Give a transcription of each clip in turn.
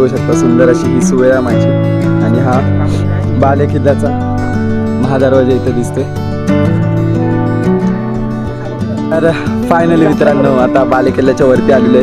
बघू शकता सुंदर अशी ही सुवेळा माझी. आणि हा बाले किल्ल्याचा महादरवाजा इथे दिसते तर फायनली मित्रांनो आता बाले किल्ल्याच्या वरती आलेलो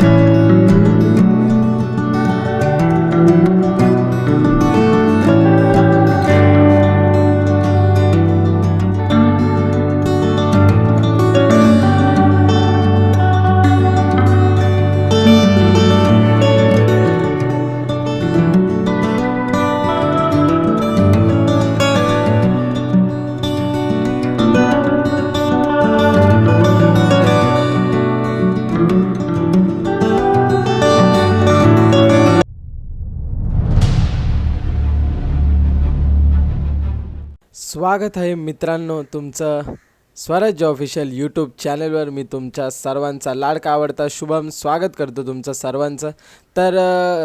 स्वागत आहे मित्रांनो तुमचं स्वराज्य ऑफिशियल यूट्यूब चॅनलवर मी तुमच्या सर्वांचा लाडका आवडता शुभम. स्वागत करतो तुमचं सर्वांचं. तर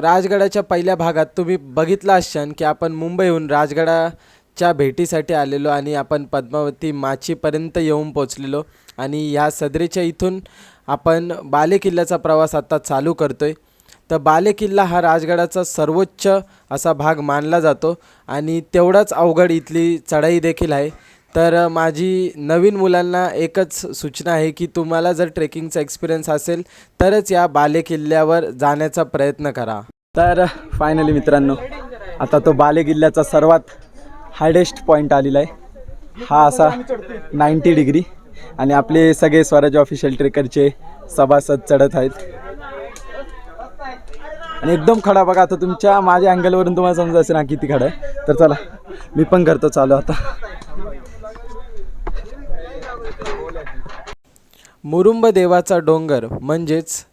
राजगडाच्या पहिल्या भागात तुम्ही बघितलं असाल की आपण मुंबईहून राजगडाच्या भेटीसाठी आलेलो आणि आपण पद्मावती माचीपर्यंत येऊन पोचलेलो आणि ह्या सदरेच्या इथून आपण बालेकिल्ल्याचा प्रवास आता चालू करतो आहे तर बालेकिल्ला हा राजगडाचा सर्वोच्च असा भाग मानला जातो आणि तेवढाच अवघड इथली चढाई देखील आहे. तर माझी नवीन मुलांना एकच सूचना आहे की तुम्हाला जर ट्रेकिंगचा एक्सपिरियन्स असेल तरच या बालेकिल्ल्यावर जाण्याचा प्रयत्न करा. तर फायनली मित्रांनो आता तो बाले किल्ल्याचा सर्वात हायडेस्ट पॉईंट आलेला आहे. हा असा नाईंटी डिग्री आणि आपले सगळे स्वराज्य ऑफिशियल ट्रेकरचे सभासद चढत आहेत. आणि एकदम खडा बघा आता तुमच्या माझ्या अँगलवरून तुम्हाला समजा असेल ना किती खडा आहे. तर चला मी पण करतो चालू आता. मुरुंब देवाचा डोंगर म्हणजेच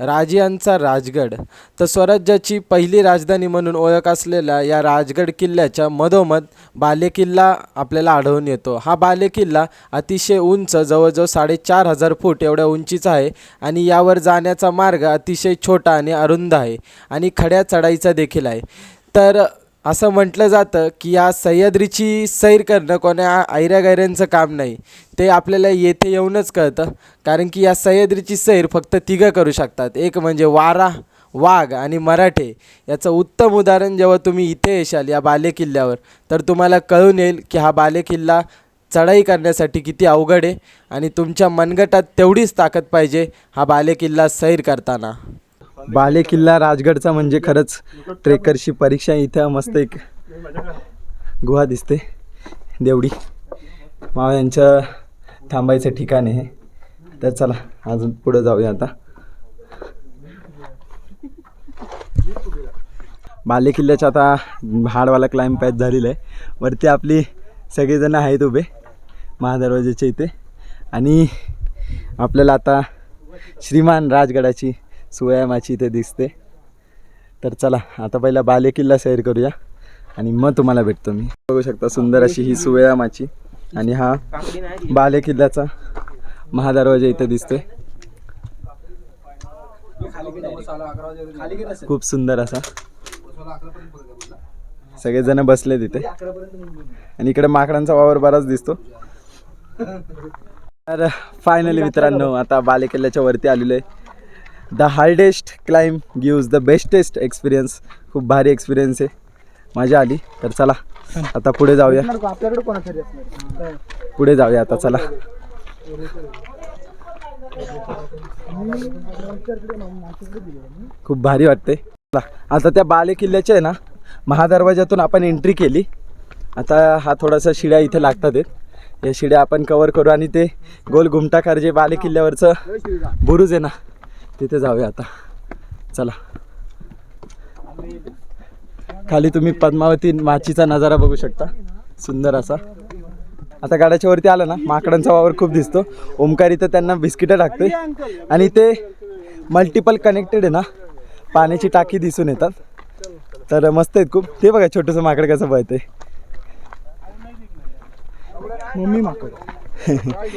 राजियांचा राजगड. तर स्वराज्याची पहिली राजधानी म्हणून ओळख असलेल्या या राजगड किल्ल्याच्या मधोमध बालेकिल्ला आपल्याला आढळून येतो. हा बालेकिल्ला अतिशय उंच जवळजवळ साडेचार हजार फूट एवढ्या उंचीचा आहे आणि यावर जाण्याचा मार्ग अतिशय छोटा आणि अरुंद आहे आणि खड्या चढाईचा देखील आहे. तर असं म्हटलं जातं की या सह्याद्रीची सैर करणं कोण्या ऐऱ्यागैऱ्यांचं काम नाही. ते आपल्याला येथे येऊनच कळतं. कारण की या सह्याद्रीची सैर फक्त तिघं करू शकतात. एक म्हणजे वारा वाघ आणि मराठे. याचं उत्तम उदाहरण जेव्हा तुम्ही इथे येशाल या बालेकिल्ल्यावर तर तुम्हाला कळून येईल की हा बालेकिल्ला चढाई करण्यासाठी किती अवघड आहे आणि तुमच्या मनगटात तेवढीच ताकद पाहिजे हा बालेकिल्ला सैर करताना. बाले किल्ला राजगडचा म्हणजे खरंच ट्रेकरची परीक्षा इथं मस्त एक गुहा दिसते. देवडी. माव यांचं थांबायचं ठिकाण आहे तर चला अजून पुढं जाऊया आता. बाले किल्ल्याच्या आता हाडवाला क्लाइम पॅच झालेलं आहे. वरती आपली सगळेजण आहेत उभे. महादरवाजेच्या इथे. आणि आपल्याला आता श्रीमान राजगडाची सुयामाची इथे दिसते. तर चला आता पहिला बाले किल्ला सैर करूया आणि मग तुम्हाला भेटतो मी. बघू शकता सुंदर अशी ही सुयामाची आणि हा बाले किल्ल्याचा महादरवाजा इथे दिसतोय. खूप सुंदर असा. सगळेजण बसले तिथे आणि इकडे माकडांचा वावर बराच दिसतो. तर फायनली मित्रांनो आता बाले किल्ल्याच्या वरती आलेलो आहे. The hardest climb gives the bestest experience खूप भारी एक्सपिरियन्स आहे. मजा आली तर चला आता पुढे जाऊया. आपल्याकडे असणार पुढे जाऊया आता चला. खूप भारी वाटते चला आता त्या बाले किल्ल्याच्या आहे ना महादरवाज्यातून आपण एंट्री केली. आता हा थोडासा शिड्या इथे लागतात या शिड्या आपण कवर करू आणि ते गोल घुमटाकार जे बाले किल्ल्यावरचं बुरुज आहे ना तिथे जाऊया आता. चला. खाली तुम्ही पद्मावती माचीचा नजारा बघू शकता. सुंदर असा. आता गाड्याच्या वरती आलं ना माकडांचा वावर खूप दिसतो. ओमकार इथं त्यांना बिस्किटं टाकते आणि ते मल्टिपल कनेक्टेड आहे ना पाण्याची टाकी दिसून येतात. तर मस्त आहेत खूप. ते बघा छोटंसं माकड कसं पळते मम्मी माकड.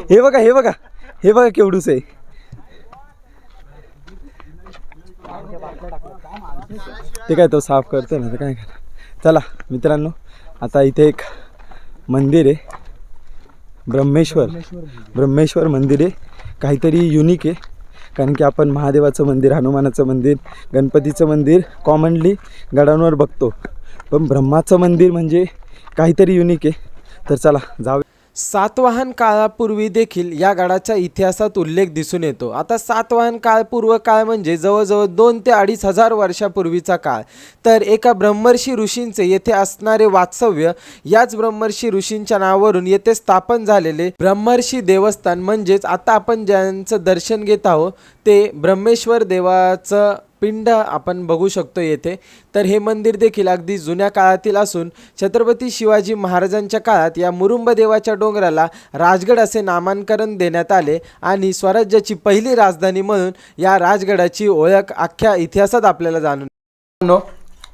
हे बघा हे बघा. हे बघा केवढूस आहे. ते काय तो साफ करतो ना ते काय करा चला मित्रांनो आता इथे एक मंदिर आहे. ब्रह्मेश्वर. ब्रह्मेश्वर मंदिर आहे. काहीतरी युनिक आहे. कारण की आपण महादेवाचं मंदिर हनुमानाचं मंदिर गणपतीचं मंदिर कॉमनली गडांवर बघतो. पण ब्रह्माचं मंदिर म्हणजे काहीतरी युनिक आहे. तर चला जाऊ सातवाहन काळापूर्वी देखील या गडाच्या इतिहासात उल्लेख दिसून येतो. आता सातवाहन काळ पूर्व काळ म्हणजे जवळजवळ दोन ते अडीच हजार वर्षापूर्वीचा काळ. तर एका ब्रह्मर्षी ऋषींचे येथे असणारे वास्तव्य याच ब्रह्मर्षी ऋषींच्या नावावरून येथे स्थापन झालेले ब्रह्मर्षी देवस्थान म्हणजेच आता आपण ज्यांचं दर्शन घेत आहोत ते ब्रह्मेश्वर देवाचं पिंड आपण बघू शकतो येथे. तर हे मंदिर देखील अगदी जुन्या काळातील असून छत्रपती शिवाजी महाराजांच्या काळात या मुरुंब देवाच्या डोंगराला राजगड असे नामांकन देण्यात आले आणि स्वराज्याची पहिली राजधानी म्हणून या राजगडाची ओळख अख्ख्या इतिहासात आपल्याला जाणून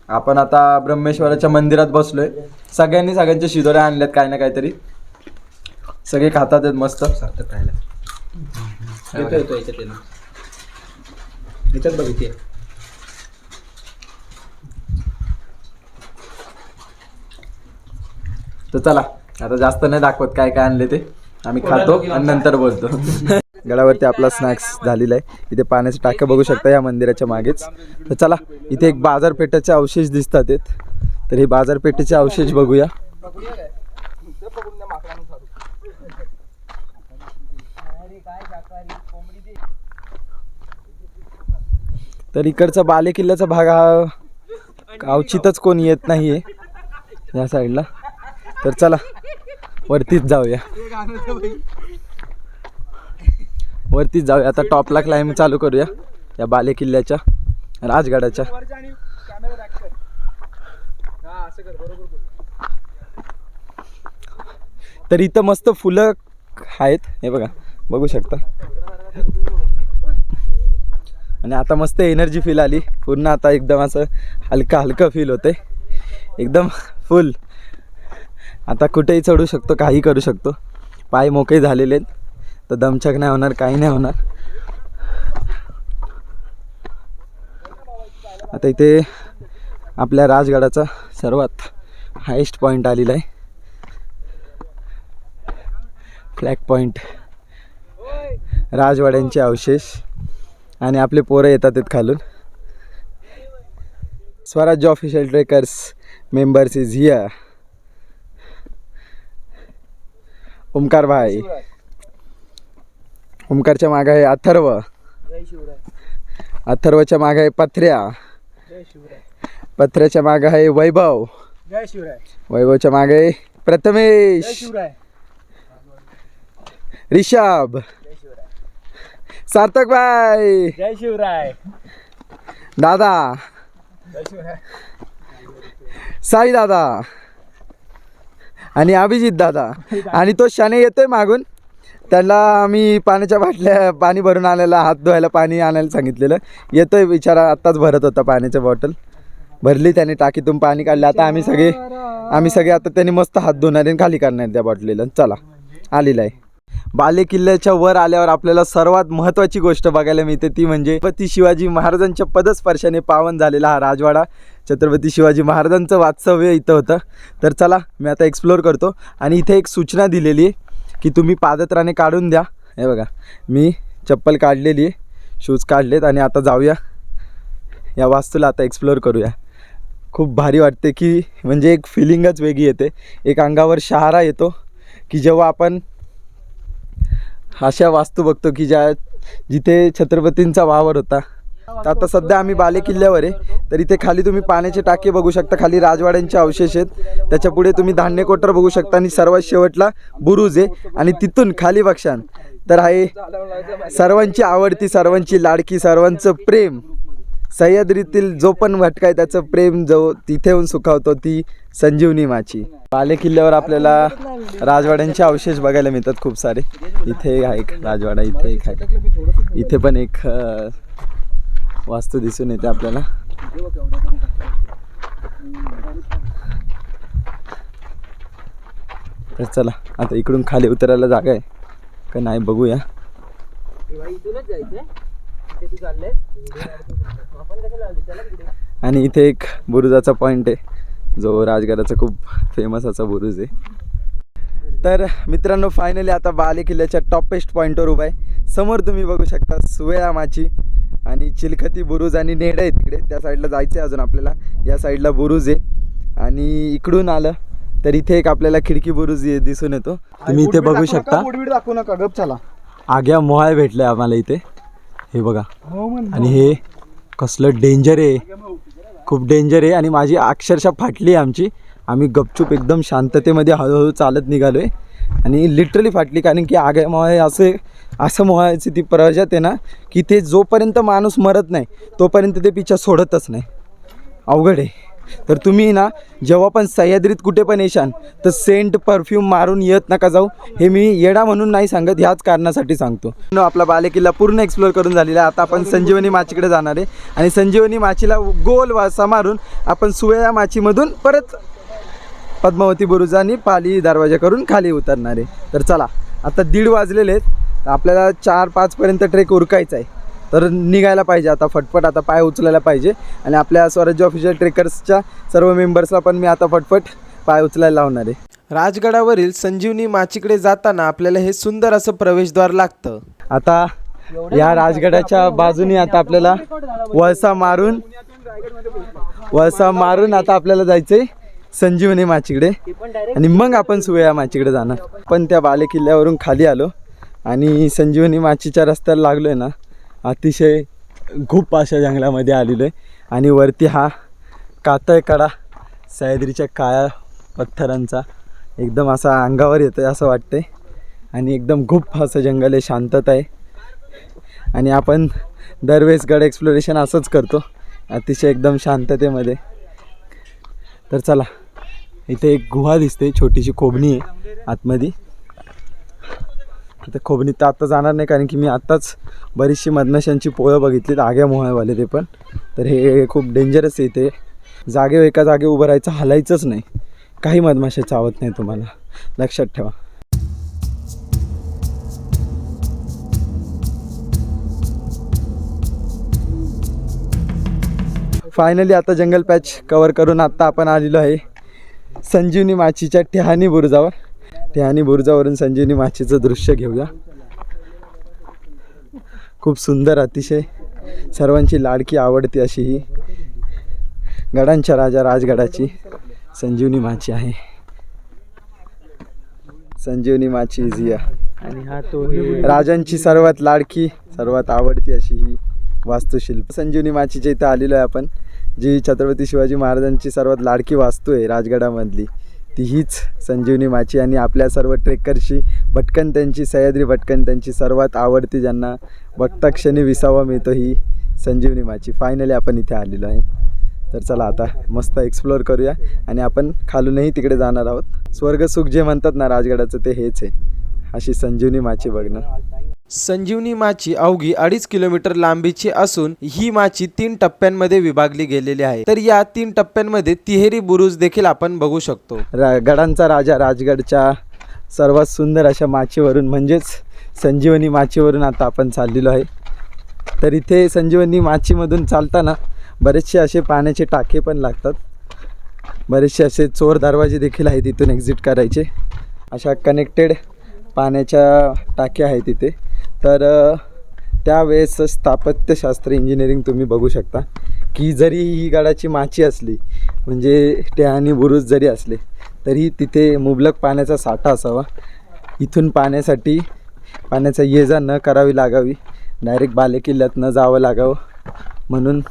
आपण आता ब्रह्मेश्वराच्या मंदिरात बसलोय. सगळ्यांनी सगळ्यांच्या शिदोऱ्या आणल्यात काही ना काहीतरी. सगळे खातात मस्त. येतो येतो याच्यात येणं याच्यात बघ इथे. तर चला आता जास्त नाही दाखवत काय काय आणले ते. आम्ही खातो आणि नंतर बोलतो. गडावरती आपला स्नॅक्स झालेला आहे. इथे पाण्याचे टाके बघू शकता या मंदिराच्या मागेच. तर चला इथे एक बाजारपेठेचे अवशेष दिसतात तर हे बाजारपेठेचे अवशेष बघूया. तर इकडचा बाले किल्ल्याचा भाग हा अवचितच कोण येत नाही आहे या साईडला. तर चला वरतीच जाऊया. वरतीच जाऊया. आता टॉपला क्लाइंब चालू करूया या बाले किल्ल्याच्या राजगडाच्या. तर इथं मस्त फुलं आहेत. हे बघा बघू शकता. आणि आता मस्त एनर्जी फील आली. पूर्ण आता एकदम असं हलकं हलकं फील होते एकदम फुल आता कुठेही चढू शकतो काही करू शकतो. पाय मोकळे झालेले आहेत. तर दमछक नाही होणार काही नाही होणार. आता इथे आपल्या राजगडाचा सर्वात हायेस्ट पॉईंट आलेला आहे. फ्लॅग पॉईंट राजवाड्यांचे अवशेष. आणि आपले पोरं येतात आहेत खालून. Swarajya official trekkers members is here Omkar भाई. ओमकारच्या मागे आहे अथर्व. अथर्वच्या मागे आहे पथऱ्या पथऱ्याच्या मागे आहे वैभव. वैभवच्या मागे प्रथमेश. रिषभ सार्थक भाई. जय शिवराय. दादा. साई दादा. आणि अभिजित दादा. आणि तो शने येतोय मागून. त्याला आम्ही पाण्याच्या बाटल्या पाणी भरून आणायला हात धुवायला पाणी आणायला सांगितलेलं. येतोय बिचारा आत्ताच भरत होता पाण्याच्या बॉटल. भरली त्याने टाकीतून पाणी काढलं. आता आम्ही सगळे आम्ही सगळे आता त्यांनी मस्त हात धुणार आणि खाली करणार त्या बॉटलीला. चला आलेला आहे. बालेकिल्ल्याच्या वर आल्यावर आपल्याला सर्वात महत्त्वाची गोष्ट बघायला मिळते ती म्हणजे छत्रपती शिवाजी महाराजांच्या पदस्पर्शाने पावन झालेला हा राजवाडा. छत्रपती शिवाजी महाराजांचं वास्तव्य इथं होतं. तर चला मी आता एक्सप्लोअर करतो. आणि इथे एक सूचना दिलेली आहे की तुम्ही पादत्राने काढून द्या. हे बघा मी चप्पल काढलेली आहे शूज काढलेत आणि आता जाऊया. या वास्तूला आता एक्सप्लोअर करूया. खूप भारी वाटते की म्हणजे एक फिलिंगच वेगळी येते. एक अंगावर शहारा येतो की जेव्हा आपण अशा वास्तू बघतो की ज्या जिथे छत्रपतींचा वावर होता. तर आता सध्या आम्ही बाले किल्ल्यावर आहे. तर इथे खाली तुम्ही पाण्याचे टाके बघू शकता. खाली राजवाड्यांचे अवशेष आहेत. त्याच्या पुढे तुम्ही धान्य कोटर बघू शकता आणि सर्वात शेवटला बुरुज आहे. आणि तिथून खाली बघशान. तर आहे सर्वांची आवडती सर्वांची लाडकी सर्वांचं प्रेम. सह्याद्रीतील जो पण भटका आहे त्याचं प्रेम जो तिथे येऊन सुखावतो ती संजीवनी माची. बाले किल्ल्यावर आपल्याला राजवाड्यांचे अवशेष बघायला मिळतात खूप सारे. इथे आहे एक राजवाडा इथे एक आहे. इथे पण एक वास्तू दिसून येते आपल्याला. तर चला आता इकडून खाली उतरायला जागा आहे. का नाही बघूया. आणि इथे एक बुरुजाचा पॉईंट आहे. जो राजगडाचा खूप फेमस असा बुरुज आहे. तर मित्रांनो फायनली आता बाले किल्ल्याच्या टॉपेस्ट पॉईंटवर उभा आहे. समोर तुम्ही बघू शकता सुवेळा माची आणि चिलखती बुरुज आणि नेड आहे तिकडे. त्या साईडला जायचं आहे अजून आपल्याला. या साईडला बुरुज आहे. आणि इकडून आलं तर इथे एक आपल्याला खिडकी बुरुज दिसून येतो. तुम्ही इथे बघू शकता. दाखवू नका गप चला आग्या मोहाळ भेटले आम्हाला इथे. हे बघा. हो आणि हे कसलं डेंजर आहे. खूप डेंजर आहे आणि माझी अक्षरशः फाटली आहे आमची. आम्ही गपचूप एकदम शांततेमध्ये हळूहळू चालत निघालो आहे आणि लिटरली फाटली कारण की आगामुळे असे असं मोहायची ती प्रजात आहे ना की ते जोपर्यंत माणूस मरत नाही तोपर्यंत ते पिच्छा सोडतच नाही. अवघड आहे. तर तुम्ही ना जेव्हा पण सह्याद्रीत कुठे पण येशान तर सेंट परफ्यूम मारून येत नका जाऊ. हे मी येडा म्हणून नाही सांगत ह्याच कारणासाठी सांगतो. न आपला बालेकिल्ला पूर्ण एक्सप्लोअर करून झालेला आता आपण संजीवनी माचीकडे जाणार आहे. आणि संजीवनी माचीला गोल वासा मारून आपण सुवेळा माचीमधून परत पद्मावती बुरुज आणि पाली दरवाजा करून खाली उतरणार आहे. तर चला आता दीड वाजलेले आहेत. आपल्याला चार पाचपर्यंत ट्रेक उरकायचा आहे. तर निघायला पाहिजे आता फटफट आता पाय उचलायला पाहिजे. आणि आपल्या स्वराज्य ऑफिशियल ट्रेकर्सच्या सर्व मेंबर्सला पण मी आता फटफट पाय उचलायला लावणार आहे. राजगडावरील संजीवनी माचीकडे जाताना आपल्याला हे सुंदर असं प्रवेशद्वार लागतं. आता या राजगडाच्या बाजूने आता आपल्याला वळसा मारून वळसा मारून आता आपल्याला जायचंय संजीवनी माचीकडे. आणि मग आपण सुवेया माचीकडे जाणार. पण त्या बाले किल्ल्यावरून खाली आलो आणि संजीवनी माचीच्या रस्त्याला लागलो आहे ना. अतिशय खूप अशा जंगलामध्ये आलेलो आहे. आणि वरती हा कातळ कडा सह्याद्रीच्या काळ्या पत्थरांचा एकदम असा अंगावर येतो आहे असं वाटतं आणि एकदम खूप असं जंगल आहे शांतता आहे. आणि आपण दरवेळेस गड एक्सप्लोरेशन असंच करतो. अतिशय एकदम शांततेमध्ये. तर चला इथे एक गुहा दिसते छोटीशी खोबणी आहे आतमध्ये. तर खोबणीत तर आत्ता जाणार नाही कारण की मी आत्ताच बरीचशी मधमाशांची पोळं बघितलीत आग्या मोहळवाले ते पण. तर हे खूप डेंजरस आहे ते. जागेवर एका जागे उभं राहायचं हलायचंच नाही. काही मधमाशा चावत नाही तुम्हाला. लक्षात ठेवा. फायनली आता जंगल पॅच कवर करून आत्ता आपण आलेलो आहे संजीवनी माचीच्या ठिहाणी बुरुजावर. टेहानी बुरुजावरून संजीवनी माचीचं दृश्य घेऊया. खूप सुंदर अतिशय सर्वांची लाडकी आवडती अशी ही गडांच्या राजा राजगडाची संजीवनी माची आहे. संजीवनी माची इजिया आणि हा तो राजांची सर्वात लाडकी सर्वात आवडती अशी ही वास्तुशिल्प. संजीवनी माचीच्या इथं आलेलो आहे आपण जी छत्रपती शिवाजी महाराजांची सर्वात लाडकी वास्तू आहे राजगडामधली. ती हीच संजीवनी माची आणि आपल्या सर्व ट्रेकरशी भटकन त्यांची सह्याद्री भटकन त्यांची सर्वात आवडती ज्यांना बघता क्षणी विसावा मिळतो ही संजीवनी माची. फायनली आपण इथे आलेलो आहे. तर चला आता मस्त एक्सप्लोअर करूया आणि आपण खालूनही तिकडे जाणार आहोत. स्वर्गसुख जे म्हणतात ना राजगडाचं ते हेच आहे. अशी संजीवनी माची बघणं. संजीवनी माची अवघी अडीच किलोमीटर लांबीची असून ही माची तीन टप्प्यांमध्ये विभागली गेलेली आहे. तर या तीन टप्प्यांमध्ये तिहेरी बुरुज देखील आपण बघू शकतो. रा गडांचा राजा राजगडच्या सर्वात सुंदर अशा माचीवरून म्हणजेच संजीवनी माचीवरून आता आपण चाललेलो आहे. तर इथे संजीवनी माचीमधून चालताना बरेचसे असे पाण्याचे टाके पण लागतात. बरेचसे असे चोर दरवाजे देखील आहेत इथून एक्झिट करायचे. अशा कनेक्टेड पाण्याच्या टाक्या आहेत तिथे तर त्यावेळेस स्थापत्यशास्त्र इंजिनिअरिंग तुम्ही बघू शकता. की जरी ही गडाची माची असली म्हणजे आणि बुरुज जरी असले तरी तिथे मुबलक पाण्याचा साठा असावा. इथून पाण्यासाठी पाण्याचा ये जा न करावी लागावी. डायरेक्ट बालेकिल्ल्यात न जावं लागावं. म्हणून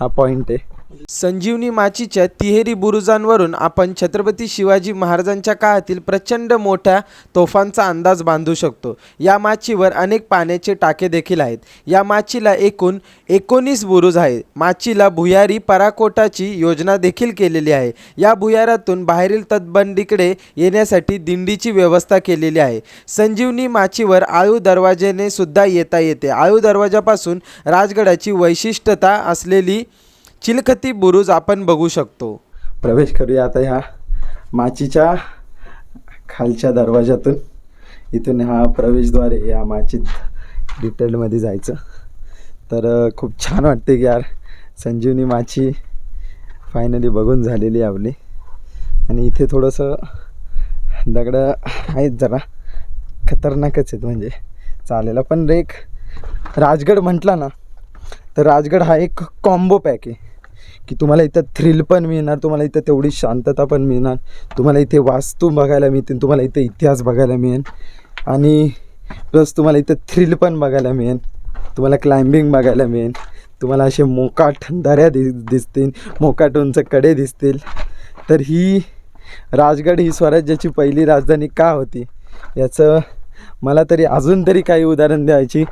हा पॉईंट आहे. संजीवनी माचीच्या तिहेरी बुरुजांवरून आपण छत्रपती शिवाजी महाराजांच्या काळातील प्रचंड मोठ्या तोफांचा अंदाज बांधू शकतो. या माचीवर अनेक पाण्याचे टाके देखील आहेत. या माचीला एकूण एकोणीस बुरुज आहेत. माचीला भुयारी पराकोटाची योजना देखील केलेली आहे. या भुयारातून बाहेरील तटबंदीकडे येण्यासाठी दिंडीची व्यवस्था केलेली आहे. संजीवनी माचीवर आळू दरवाजेने सुद्धा येता येते. आळू दरवाजापासून राजगडाची वैशिष्ट्यता असलेली चिलखती बुरुज आपण बघू शकतो. प्रवेश करूया आता ह्या माचीच्या खालच्या दरवाजातून इथून हा प्रवेशद्वार आहे या माचीत डिटेलमध्ये जायचं. तर खूप छान वाटते की यार संजीवनी माची फायनली बघून झालेली आपली. आणि इथे थोडंसं दगडं आहेत जरा. खतरनाकच आहेत म्हणजे. चालेल पण एक राजगड म्हटला ना तर राजगड हा एक कॉम्बो पॅक आहे. की तुम्हाला इथं थ्रिल पण मिळणार तुम्हाला इथं तेवढी शांतता पण मिळणार तुम्हाला इथे वास्तू बघायला मिळतील तुम्हाला इथे इतिहास बघायला मिळेल आणि प्लस तुम्हाला इथं थ्रिल पण बघायला मिळेल तुम्हाला क्लाइम्बिंग बघायला मिळेल तुम्हाला असे मोकाट दऱ्या दि दिसतील मोकाट उंच कडे दिसतील. तर ही राजगड ही स्वराज्याची पहिली राजधानी का होती? याचं मला तरी अजून तरी काही उदाहरण द्यायची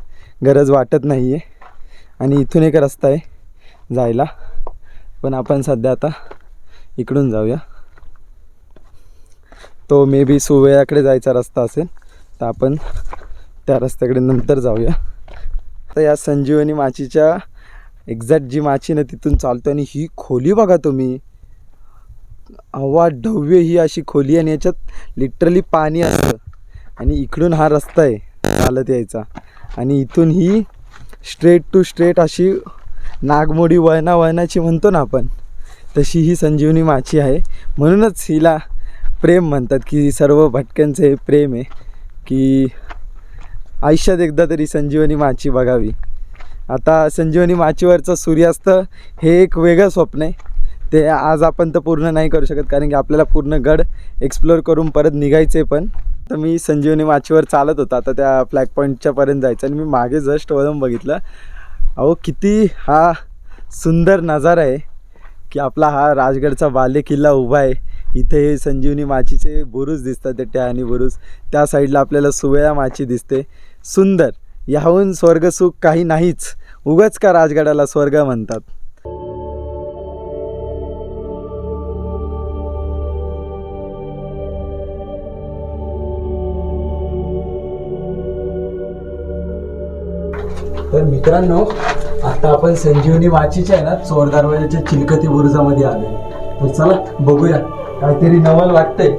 गरज वाटत नाही आहे आणि इथून एक रस्ता आहे जायला. पण आपण सध्या आता इकडून जाऊया. तो मे बी सुवेळाकडे जायचा रस्ता असेल तर आपण त्या रस्त्याकडे नंतर जाऊया. तर या संजीवनी माचीच्या एक्झॅक्ट जी माची ना तिथून चालतो आणि ही खोली बघा तुम्ही. हवा ढव्य ही अशी खोली आणि याच्यात लिटरली पाणी असतं. आणि इकडून हा रस्ता आहे चालत यायचा. आणि इथून ही स्ट्रेट टू स्ट्रेट अशी नागमोडी वळणा वळणाची म्हणतो ना आपण तशी ही संजीवनी माची आहे. म्हणूनच हिला प्रेम म्हणतात की सर्व भटक्यांचं हे प्रेम आहे की आयुष्यात एकदा तरी संजीवनी माची बघावी. आता संजीवनी माचीवरचं सूर्यास्त हे एक वेगळं स्वप्न आहे. ते आज आपण तर पूर्ण नाही करू शकत कारण की आपल्याला पूर्ण गड एक्सप्लोअर करून परत निघायचे पण. तर मी संजीवनी माचीवर चालत होता. आता त्या फ्लॅग पॉईंटच्यापर्यंत जायचं आणि मी मागे जस्ट वळून बघितलं. अहो किती हा सुंदर नजारा आहे की आपला हा राजगडचा बाले किल्ला उभा आहे. इथे हे संजीवनी माचीचे बुरुज दिसतात ते टॅनी बुरुज. त्या साईडला आपल्याला सुवेळा माची दिसते. सुंदर याहून स्वर्गसुख काही नाहीच. उगाच का राजगडाला स्वर्ग म्हणतात? तर मित्रांनो आता आपण संजीवनी वाचीच्या आहे ना चोर दरवाजाच्या चिलकती बुरुजामध्ये आले तर चला बघूया. काहीतरी नवल वाटतंय.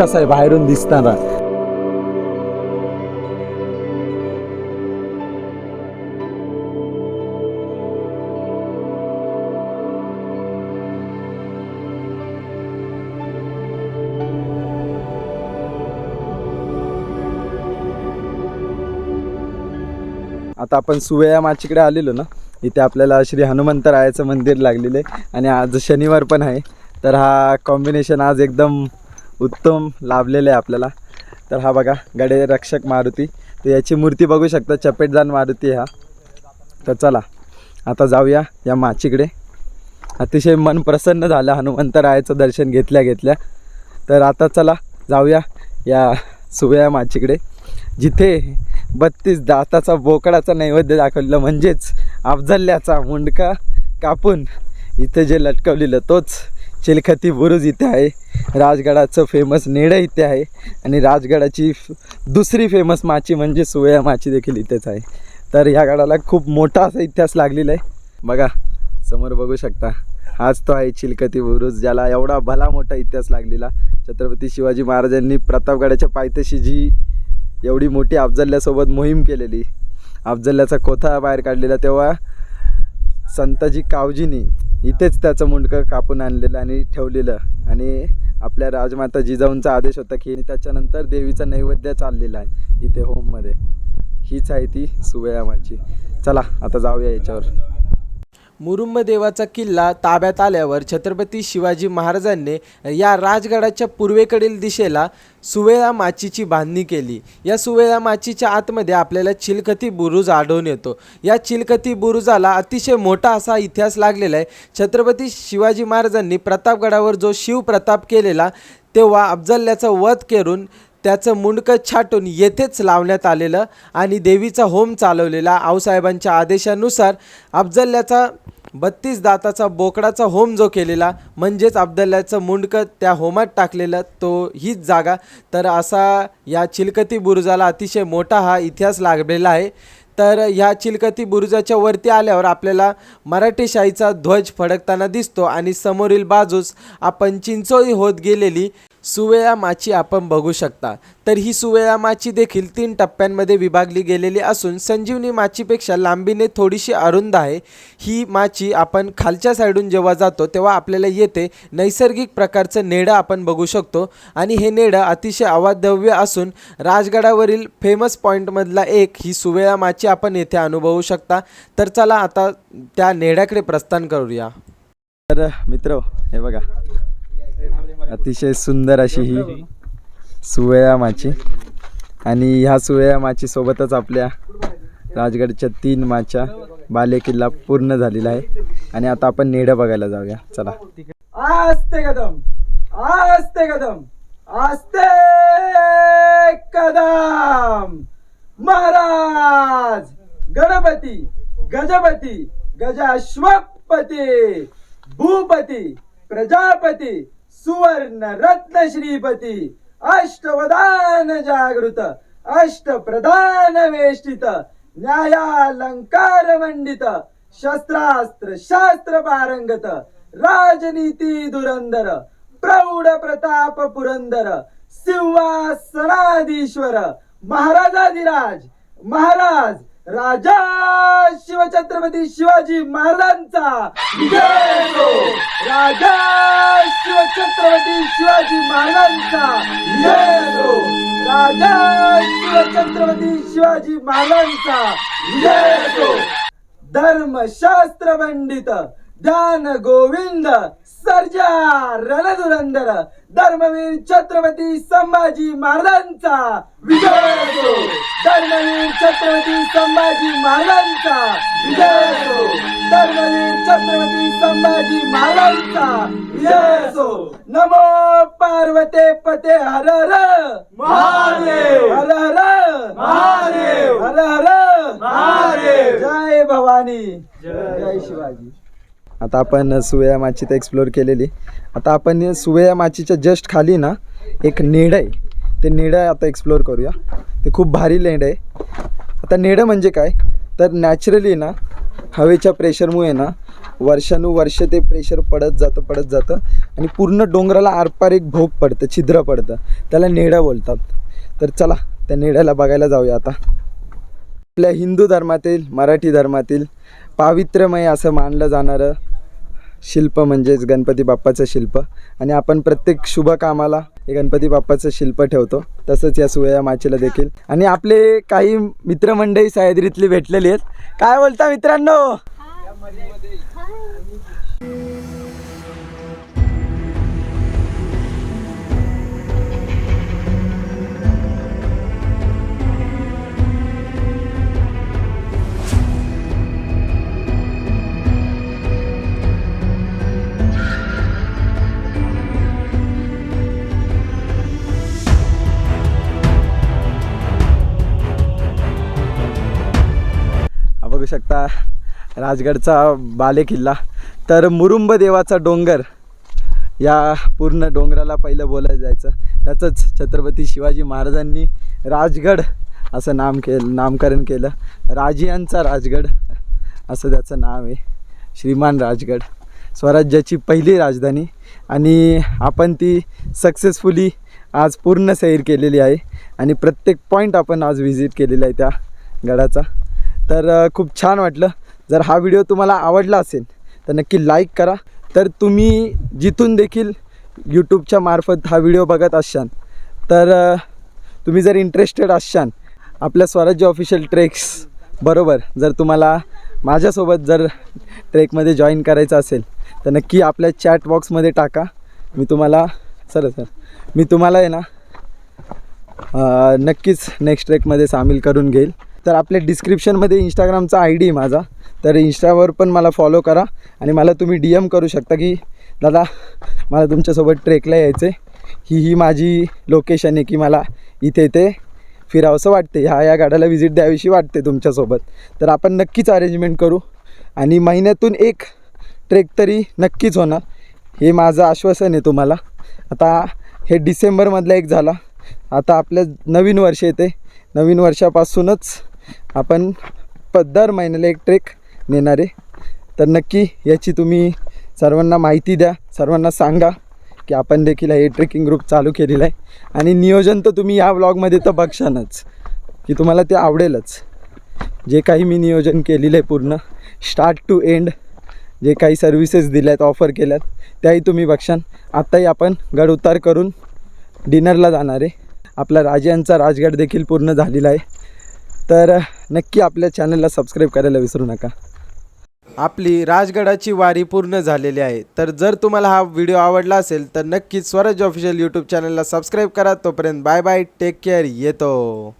कसा आहे बाहेरून दिसताना. आता आपण सुवेया माचीकडे आलेलो ना इथे आपल्याला श्री हनुमंतरायाचं मंदिर लागलेलं आहे. आणि आज शनिवार पण आहे तर हा कॉम्बिनेशन आज एकदम उत्तम लाभलेलं आहे आपल्याला. तर हा बघा गडे रक्षक मारुती. तर याची मूर्ती बघू शकता चपेटदान मारुती हा. तर चला आता जाऊया या माचीकडे. अतिशय मन प्रसन्न झालं हनुमंतरायाचं दर्शन घेतल्या घेतल्या. तर आता चला जाऊया या सुव्या माचीकडे. जिथे बत्तीस दाताचा बोकडाचा नैवेद्य दाखवलेलं म्हणजेच अफजल्याचा मुंडका कापून इथे जे लटकवलेलं तोच चिलखती बुरुज इथे आहे. राजगडाचं फेमस नेडं इथे आहे. आणि राजगडाची दुसरी फेमस माची म्हणजे सुवया माची देखील इथेच आहे. तर ह्या गडाला खूप मोठा असा इतिहास लागलेला आहे. बघा समोर बघू शकता. हाच तो आहे चिलखती बुरुज ज्याला एवढा भला मोठा इतिहास लागलेला. छत्रपती शिवाजी महाराजांनी प्रतापगडाच्या पायथ्याशी जी एवढी मोठी अफजल्यासोबत मोहीम केलेली अफजल्याचा कोथा बाहेर काढलेला तेव्हा संताजी कावजीनी इथेच त्याचं मुंडकं कापून आणलेलं आणि ठेवलेलं. आणि आपल्या राजमाता जिजाऊंचा आदेश होता की त्याच्यानंतर देवीचा नैवेद्य चाललेला आहे इथे होममध्ये हीच आहे ती सुवयामाची चला आता जाऊया याच्यावर. मुरुम्बदेवाचा किल्ला ताब्यात आल्यावर छत्रपती शिवाजी महाराजांनी या राजगडाच्या पूर्वेकडील दिशेला सुवेळा माचीची बांधणी केली. या सुवेळा माचीच्या आतमध्ये आपल्याला चिलखती बुरुज आढळून येतो. या चिलखती बुरुजाला अतिशय मोठा असा इतिहास लागलेला आहे. छत्रपती शिवाजी महाराजांनी प्रतापगडावर जो शिवप्रताप केलेला तेव्हा अफजल्याचा वध करून त्याचं मुंडकं छाटून येथेच लावण्यात आलेलं आणि देवीचा होम चालवलेला. आऊसाहेबांच्या आदेशानुसार अफजल्याचा बत्तीस दाताचा बोकडाचा होम जो केलेला म्हणजेच अब्दल्ल्याचं मुंडकं त्या होमात टाकलेलं तो हीच जागा. तर असा या चिलकती बुरुजाला अतिशय मोठा हा इतिहास लागलेला आहे. तर ह्या चिलकती बुरुजाच्या वरती आल्यावर आपल्याला मराठी शाहीचा ध्वज फडकताना दिसतो आणि समोरील बाजूस आपण चिंचोळी होत गेलेली सुवेळा माची आपण बघू शकता. तर ही सुवेळा माची देखील तीन टप्प्यांमध्ये विभागली गेलेली असून संजीवनी माचीपेक्षा लांबीने थोडीशी अरुंद आहे. ही माची आपण खालच्या साईडून जेव्हा जातो तेव्हा आपल्याला येते. नैसर्गिक प्रकारचं नेडं आपण बघू शकतो. आणि हे नेडं अतिशय अवाधव्य असून राजगडावरील फेमस पॉईंटमधला एक ही सुवेळा माची आपण येथे अनुभवू शकता. तर चला आता त्या नेड्याकडे प्रस्थान करूया. तर मित्र हे बघा. अतिशय सुंदर अशी ही सुवया माची आणि ह्या सुवया माची सोबतच आपल्या राजगडच्या तीन माच्या बाले किल्ला पूर्ण झालेला आहे. आणि आता आपण नेडं बघायला जाऊया. चला. आस्ते कदम आस्ते कदम आस्ते कदम. महाराज गणपती गजपती गजाश्वपती भूपती प्रजापती सुवर्ण रत्न श्रीपती. अष्टवदान जागृत अष्टप्रधान वेष्टित न्यायालंकार मंडित शस्त्रास्त्र शास्त्र पारंगत राजनीती दुरंदर प्रौढ प्रताप पुरंदर सिंहासनाधीश्वर महाराजाधिराज महाराज राजा शिवछत्रपती शिवाजी महाराजांचा असो. राजा शिवछत्रपती शिवाजी महाराजांचा असो. राजा शिवछत्रपती शिवाजी महाराजांचा असो. धर्मशास्त्र पंडित ध्यान गोविंद सर्जा रणधुरंदर धर्मवीर छत्रपती संभाजी महाराजांचा. विजय असो. धर्मवीर छत्रपती संभाजी महाराजांचा. विजय असो. धर्मवीर छत्रपती संभाजी महाराजांचा. विजय असो. नमो पार्वते पते हर हर. महादेव. हर हर. महादेव. हर हर. महादेव. जय भवानी. जय शिवाजी. आता आपण सुवया माची तर एक्सप्लोर केलेली. आता आपण सुवया माचीच्या जस्ट खाली ना एक नेड आहे. ते नेडं आता एक्सप्लोर करूया. ते खूप भारी नेड आहे. आता नेडं म्हणजे काय? तर नॅचरली ना हवेच्या प्रेशरमुळे ना वर्षानुवर्ष ते प्रेशर पडत जातं पडत जातं. आणि पूर्ण डोंगराला आरपार एक भोग पडतं छिद्र पडतं. त्याला नेडं बोलतात. तर चला त्या नेड्याला बघायला जाऊया आता. आपल्या हिंदू धर्मातील मराठी धर्मातील पावित्र्यमय असं मानलं जाणारं शिल्प म्हणजेच गणपती बाप्पाचं शिल्प. आणि आपण प्रत्येक शुभ कामाला हे गणपती बाप्पाचं शिल्प ठेवतो. तसंच या सुवया माचीला देखील. आणि आपले काही मित्रमंडळी सह्याद्रीतली भेटलेली आहेत. काय बोलता मित्रांनो? शकता. राजगडचा बाले किल्ला. तर मुरुंब देवाचा डोंगर. या पूर्ण डोंगराला पहिलं बोलायला जायचं. त्याचंच छत्रपती शिवाजी महाराजांनी राजगड असं नाम केलं नामकरण केलं. राजियांचा राजगड असं त्याचं नाव आहे. श्रीमान राजगड. स्वराज्याची पहिली राजधानी. आणि आपण ती सक्सेसफुली आज पूर्ण सैर केलेली आहे. आणि प्रत्येक पॉईंट आपण आज व्हिजिट केलेला आहे त्या गडाचा. तर खूप छान वाटलं. जर हा व्हिडिओ तुम्हाला आवडला असेल तर नक्की लाईक करा. तर तुम्ही जिथून देखील यूट्यूबच्या मार्फत हा व्हिडिओ बघत असाल तर तुम्ही जर इंटरेस्टेड असाल आपल्या स्वराज्य ऑफिशियल ट्रेक्स बरोबर जर तुम्हाला माझ्यासोबत जर ट्रेकमध्ये जॉईन करायचं असेल तर नक्की आपल्या चॅट बॉक्समध्ये टाका. मी तुम्हाला सर सर मी तुम्हाला आहे ना नक्कीच नेक्स्ट ट्रेकमध्ये सामील करून घेईल. तर आपल्या डिस्क्रिप्शनमध्ये इंस्टाग्रामचा आय डी माझा. तर इंस्टावर पण मला फॉलो करा आणि मला तुम्ही डी एम करू शकता की दादा मला तुमच्यासोबत ट्रेकला यायचं आहे ही ही माझी लोकेशन आहे की मला इथे इथे फिरावंसं वाटते ह्या या गाड्याला व्हिजिट द्यावीशी वाटते तुमच्यासोबत. तर आपण नक्कीच अरेंजमेंट करू आणि महिन्यातून एक ट्रेक तरी नक्कीच होणार. हे माझं आश्वासन आहे तुम्हाला. आता हे डिसेंबरमधला एक झाला. आता आपल्या नवीन वर्ष येते. नवीन वर्षापासूनच आपण प दर महिन्याला एक ट्रेक नेणार आहे. तर नक्की याची तुम्ही सर्वांना माहिती द्या सर्वांना सांगा की आपण देखील हे ट्रेकिंग ग्रुप चालू केलेला आहे. आणि नियोजन तर तुम्ही या व्लॉगमध्ये तर बघशानच की तुम्हाला ते आवडेलच. जे काही मी नियोजन केलेलं आहे पूर्ण स्टार्ट टू एंड जे काही सर्व्हिसेस दिल्या आहेत ऑफर केल्यात त्याही तुम्ही बघशान. आत्ताही आपण गड उतार करून डिनरला जाणार आहे. आपला राजांचा राजगड देखील पूर्ण झालेला आहे. तर नक्की आपल्या चॅनलला सबस्क्राईब करायला विसरू नका. आपली राजगडाची वारी पूर्ण झालेली आहे. तर जर तुम्हाला हा व्हिडिओ आवडला असेल तर नक्कीच स्वराज ऑफिशियल यूट्यूब चॅनलला सबस्क्राईब करा. तोपर्यंत बाय बाय टेक केअर येतो.